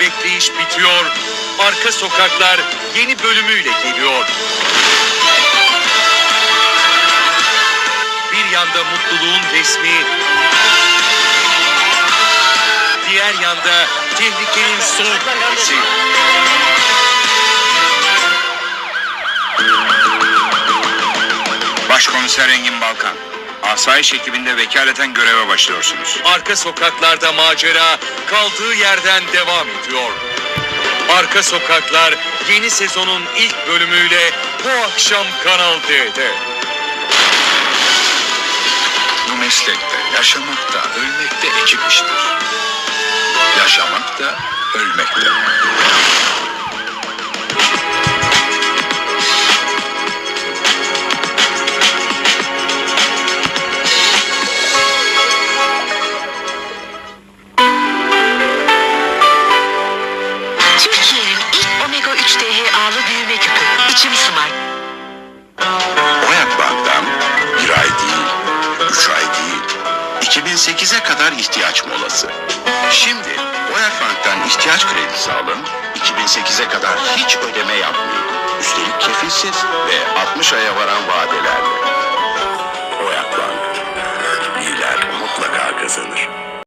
bekleyiş bitiyor. Arka Sokaklar yeni bölümüyle geliyor. Bir yanda mutluluğun resmi, diğer yanda tehlikenin soğuk nefesi. Başkomiser Engin Balkan. Asayiş ekibinde vekaleten göreve başlıyorsunuz. Arka sokaklarda macera kaldığı yerden devam ediyor. Arka Sokaklar yeni sezonun ilk bölümüyle bu akşam Kanal D'de. Bu meslekte yaşamak da ölmek de ekip işidir. Yaşamak da ölmek de. Omega 3 DHA'lı büyüme küpü. İçim Smart. Oyak Bank'tan bir ay değil, üç ay değil, 2008'e kadar ihtiyaç molası. Şimdi Oyak Bank'tan ihtiyaç kredisi alın, 2008'e kadar hiç ödeme yapmayın. Üstelik kefilsiz ve 60 aya varan